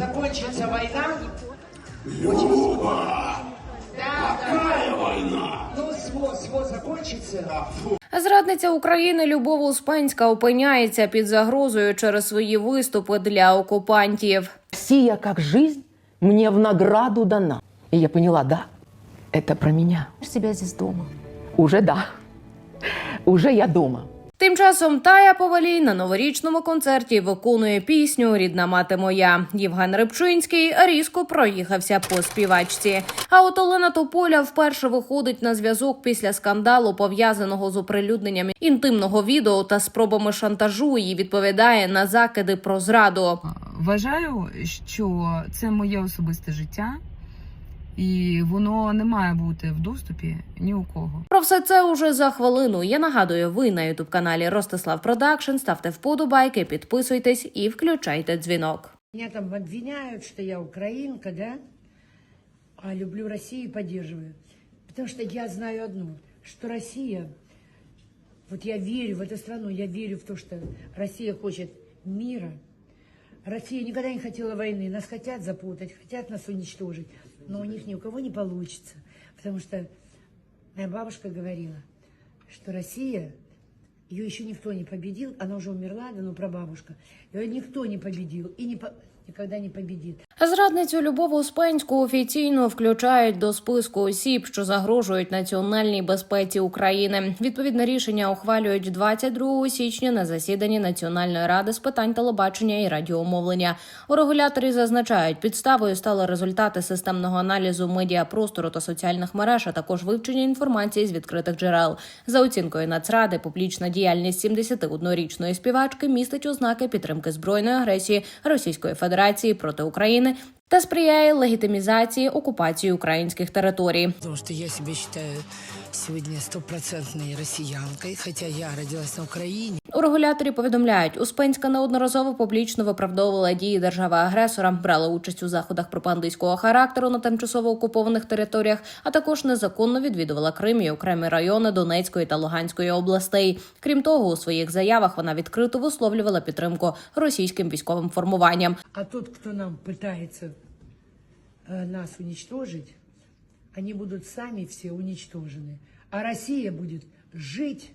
закончится война, Люба, да, какая война? Ну, свод, свод закончится, Зрадниця України Любов Успенська опиняється під загрозою через свої виступи для окупантів. Россия как жизнь мне в награду дана. И я поняла, да, это про меня. себя здесь дома. Уже да. Уже я дома. Тим часом Тая Повалій на новорічному концерті виконує пісню Рідна мати моя. Євген Рибчинський різко проїхався по співачці. А от Олена Тополя вперше виходить на зв'язок після скандалу, пов'язаного з оприлюдненням інтимного відео та спробами шантажу. і відповідає на закиди про зраду. Вважаю, що це моє особисте життя, і воно не має бути в доступі ні у кого. Про все це уже за хвилину. Я нагадую, ви на ютуб каналі Ростислав Продакшн. Ставте вподобайки, підписуйтесь і включайте дзвінок. Меня там обвиняют, что я украинка, да? А люблю Россию и поддерживаю. Потому что я знаю одно, что Россия, вот я верю в эту страну, я верю в то, что Россия хочет мира. Россия никогда не хотела войны. Нас хотят запутать, хотят нас уничтожить. Но у них ни у кого не получится. Потому что моя бабушка говорила, что Россия, ее еще никто не победил. Она уже умерла, да, ну, прабабушка. Ее никто не победил и не никогда не победит. Зрадницю Любов Успенську офіційно включають до списку осіб, що загрожують національній безпеці України. Відповідне рішення ухвалюють 22 січня на засіданні Національної ради з питань телебачення і радіомовлення. У регуляторі зазначають, підставою стали результати системного аналізу медіапростору та соціальних мереж, а також вивчення інформації з відкритих джерел. За оцінкою Нацради, публічна діяльність 71-річної співачки містить ознаки підтримки збройної агресії Російської Федерації проти України та сприяє легітимізації окупації українських територій. Тому що я себе считаю сегодня стопроцентной россиянкой, хотя я родилась на Украине. У регуляторі повідомляють, Успенська неодноразово публічно виправдовувала дії держави-агресора, брала участь у заходах пропагандистського характеру на тимчасово окупованих територіях, а також незаконно відвідувала Крим і окремі райони Донецької та Луганської областей. Крім того, у своїх заявах вона відкрито висловлювала підтримку російським військовим формуванням. А тот, кто нам пытается э, нас уничтожить, они будут сами все уничтожены. А Россия будет жить,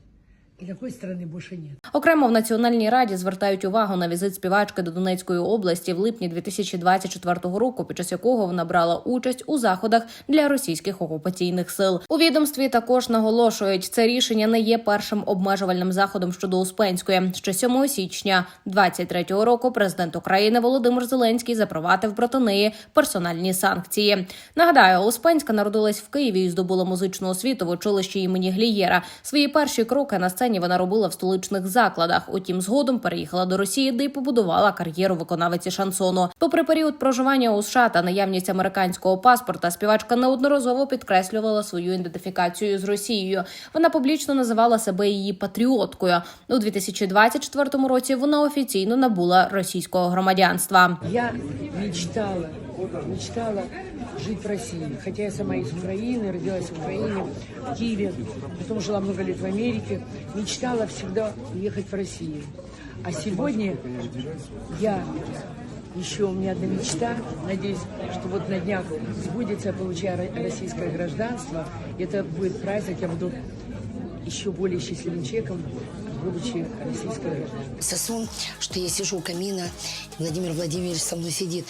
и такой страны больше нет. Окремо в Національній раді звертають увагу на візит співачки до Донецької області в липні 2024 року, під час якого вона брала участь у заходах для російських окупаційних сил. У відомстві також наголошують, це рішення не є першим обмежувальним заходом щодо Успенської. Ще 7 січня 2023 року президент України Володимир Зеленський запровадив проти неї персональні санкції. Нагадаю, Успенська народилась в Києві і здобула музичну освіту в училищі імені Глієра. Свої перші кроки на сцені вона робила в столичних закладах. Утім, згодом переїхала до Росії, де й побудувала кар'єру виконавиці шансону. Попри період проживання у США та наявність американського паспорта, співачка неодноразово підкреслювала свою ідентифікацію з Росією. Вона публічно називала себе її патріоткою. У 2024 році вона офіційно набула російського громадянства. Я мечтала, мечтала жить в России. Хотя я сама из Украины, родилась в Украине, в Киеве, потом жила много лет в Америке. Мечтала всегда уехать в Россию. А сегодня я еще у меня одна мечта. Надеюсь, что вот на днях сбудется, я получаю ро- российское гражданство. Это будет праздник, я буду еще более счастливым человеком, будучи российской гражданкой. Сосон, что я сижу у камина, Владимир Владимирович со мной сидит,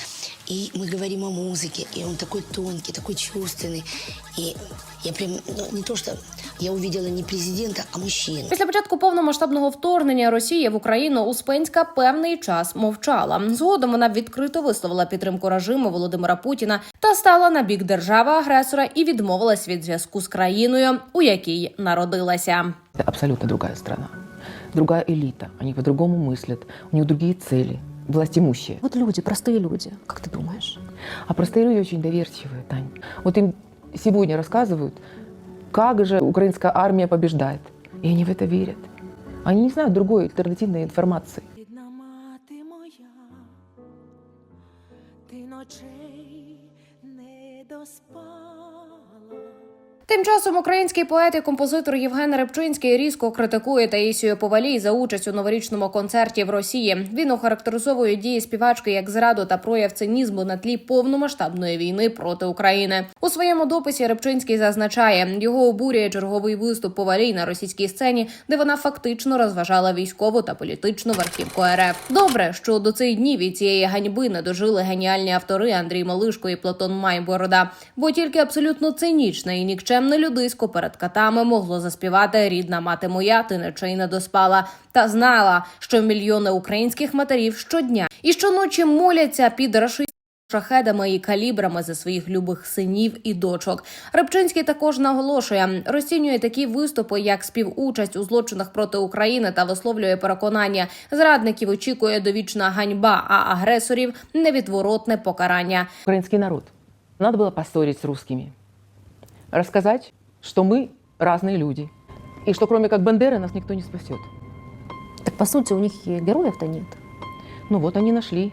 и мы говорим о музыке, и он такой тонкий, такой чувственный. И я прям, ну, не то что, я увидела не президента, а мужчину. Після початку повномасштабного вторгнення Росії в Україну Успенська певний час мовчала. Згодом вона відкрито висловила підтримку режиму Володимира Путіна та стала на бік держави-агресора і відмовилась від зв'язку з країною, у якій народилася. Это абсолютно другая страна. Другая элита. Они по-другому мыслят. У них другие цели. Власть имущие. Вот люди, простые люди, как ты думаешь? А простые люди очень доверчивые, Тань. Вот им сегодня рассказывают, как же украинская армия побеждает. И они в это верят. Они не знают другой альтернативной информации. Ти ночей не доспала. Тим часом український поет і композитор Євген Рибчинський різко критикує Таїсію Повалій за участь у новорічному концерті в Росії. Він охарактеризовує дії співачки як зраду та прояв цинізму на тлі повномасштабної війни проти України. У своєму дописі Рибчинський зазначає, його обурює черговий виступ Повалій на російській сцені, де вона фактично розважала військову та політичну верхівку РФ. Добре, що до цих днів від цієї ганьби не дожили геніальні автори Андрій Малишко і Платон Майборода, бо тільки абсолютно цинічне і нікчемне людисько перед катами могло заспівати рідна мати моя, ти чи не доспала, та знала, що мільйони українських матерів щодня і щоночі моляться під рашистськими Шахедами і калібрами за своїх любих синів і дочок. Рибчинський також наголошує, розцінює такі виступи, як співучасть у злочинах проти України та висловлює переконання. Зрадників очікує довічна ганьба, а агресорів невідворотне покарання. Украинский народ. Надо было поссорить с русскими Рассказать, что мы разные люди. И что кроме как Бандеры нас никто не спасет. Так по сути у них и героев-то нет. Ну вот они нашли,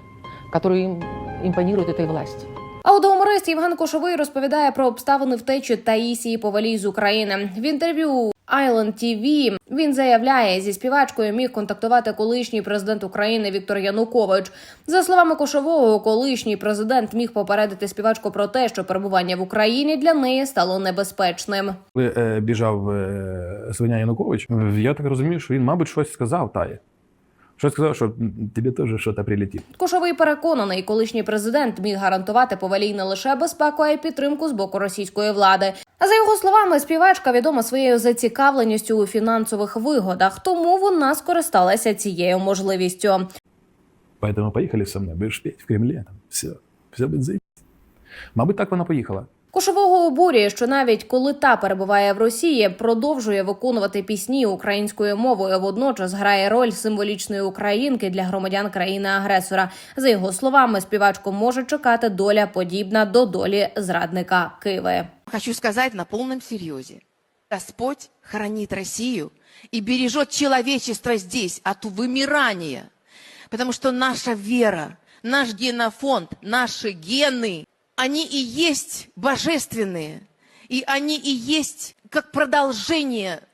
которые им импонируют этой власти. А от гуморист Євген Кошовий розповідає про обставини втечі Таїсії Повалій з України. В інтерв'ю Island TV він заявляє, зі співачкою міг контактувати колишній президент України Віктор Янукович. За словами Кошового, колишній президент міг попередити співачку про те, що перебування в Україні для неї стало небезпечним. Коли е, біжав е, свиня Янукович, я так розумію, що він, мабуть, щось сказав Таї. Щось сказав, що тобі теж щось прилетить. Кошовий переконаний, колишній президент міг гарантувати повалій не лише безпеку, а й підтримку з боку російської влади. А за його словами, співачка відома своєю зацікавленістю у фінансових вигодах, тому вона скористалася цією можливістю. Поэтому поїхали со мною, будеш петь в Кремлі, там, все, все буде заїбись. Мабуть, так вона поїхала. Кошового обурює, що навіть коли та перебуває в Росії, продовжує виконувати пісні українською мовою. Водночас грає роль символічної українки для громадян країни-агресора. За його словами, співачку може чекати доля подібна до долі зрадника Киви. Хочу сказать на полном серьезе. Господь хранит Россию и бережет человечество здесь от вымирания. Потому что наша вера, наш генофонд, наши гены, они и есть божественные. И они и есть как продолжение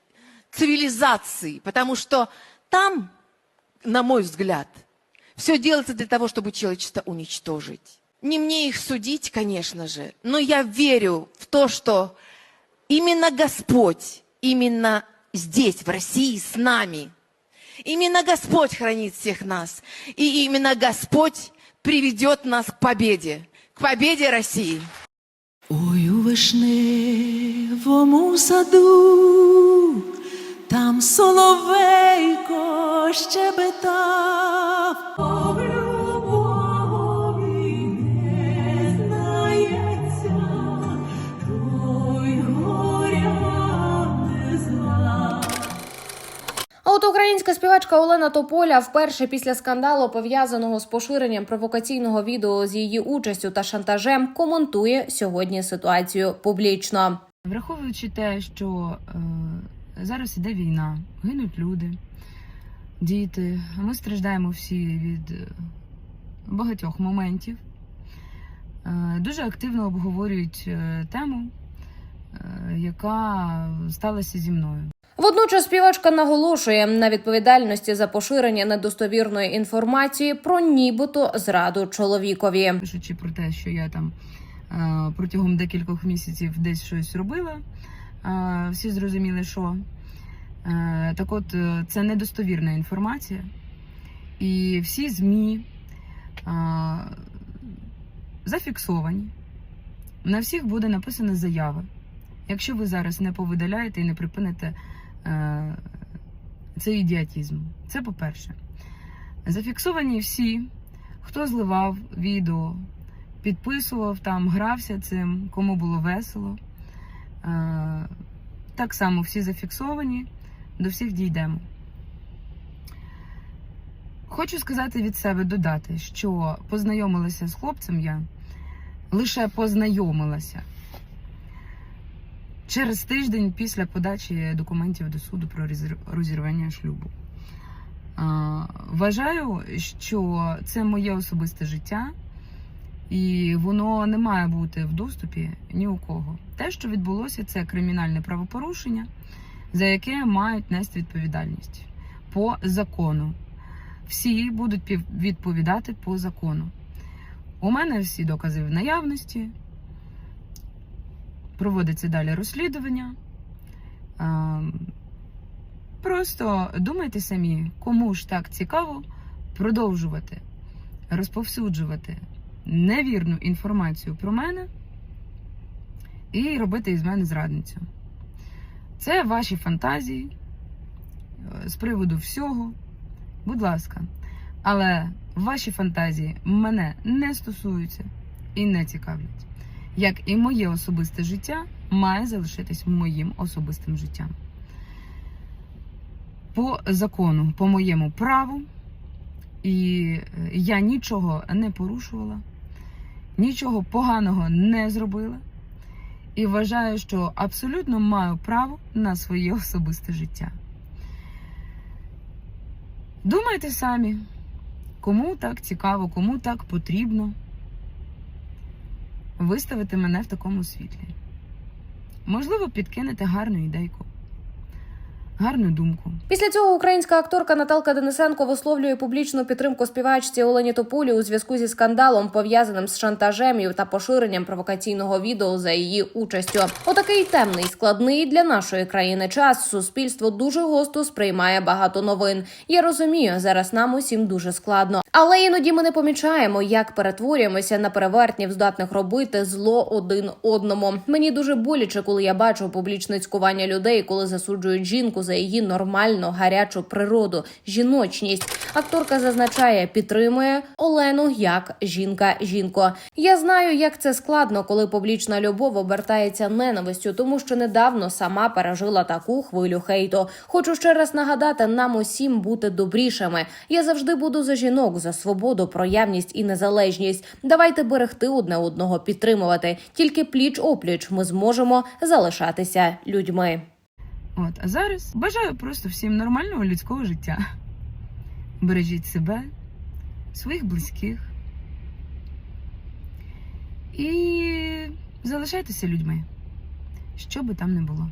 цивилизации. Потому что там, на мой взгляд, все делается для того, чтобы человечество уничтожить. Не мне их судить, конечно же, но я верю в то, что именно Господь, именно здесь, в России, с нами, именно Господь хранит всех нас, и именно Господь приведет нас к победе, к победе России. Ой, у вишневому саду, там соловейко щебетав. Українська співачка Олена Тополя вперше після скандалу, пов'язаного з поширенням провокаційного відео з її участю та шантажем, коментує сьогодні ситуацію публічно. Враховуючи те, що е, зараз іде війна, гинуть люди, діти, ми страждаємо всі від е, багатьох моментів. Е, дуже активно обговорюють е, тему, е, яка сталася зі мною. Водночас співачка наголошує на відповідальності за поширення недостовірної інформації про нібито зраду чоловікові. Пишучи про те, що я там е, протягом декількох місяців десь щось робила, е, всі зрозуміли, що е, так от це недостовірна інформація. І всі ЗМІ зафіксовані. На всіх буде написана заява. Якщо ви зараз не повидаляєте і не припините е, цей ідіотізм. Це по-перше. Зафіксовані всі, хто зливав відео, підписував там, грався цим, кому було весело. Е, так само всі зафіксовані, до всіх дійдемо. Хочу сказати від себе додати, що познайомилася з хлопцем я, лише познайомилася через тиждень після подачі документів до суду про розірвання шлюбу. Вважаю, що це моє особисте життя, І воно не має бути в доступі ні у кого. Те, що відбулося, це кримінальне правопорушення, за яке мають нести відповідальність по закону. Всі будуть відповідати по закону. У мене всі докази в наявності. Проводиться далі розслідування. Просто думайте самі, кому ж так цікаво продовжувати розповсюджувати невірну інформацію про мене і робити із мене зрадницю. Це ваші фантазії е, з приводу всього. Будь ласка. Але ваші фантазії мене не стосуються і не цікавлять. Як і моє особисте життя має залишитись моїм особистим життям. По закону, по моєму праву, і е, я нічого не порушувала, нічого поганого не зробила. І вважаю, що абсолютно маю право на своє особисте життя. Думайте самі, кому так цікаво, кому так потрібно виставити мене в такому світлі. Можливо, підкинете гарну ідейку, гарну думку. Після цього українська акторка Наталка Денисенко висловлює публічну підтримку співачці Олені Тополі у зв'язку зі скандалом, пов'язаним з шантажем та поширенням провокаційного відео за її участю. Отакий темний, складний для нашої країни час. Суспільство дуже гостро сприймає багато новин. Я розумію, зараз нам усім дуже складно, але іноді ми не помічаємо, як перетворюємося на перевертнів, здатних робити зло один одному. Мені дуже боляче, коли я бачу публічне цькування людей, коли засуджують жінку за її нормальну гарячу природу, жіночність. Акторка зазначає, підтримує Олену як жінка жінко. Я знаю, як це складно, коли публічна любов обертається ненавистю, тому що недавно сама пережила таку хвилю хейту. Хочу ще раз нагадати нам усім бути добрішими. Я завжди буду за жінок, за свободу, проявність і незалежність. Давайте берегти одне одного, підтримувати. Тільки пліч опліч ми зможемо залишатися людьми. От, а зараз бажаю просто всім нормального людського життя. Бережіть себе, своїх близьких і залишайтеся людьми, що би там не було.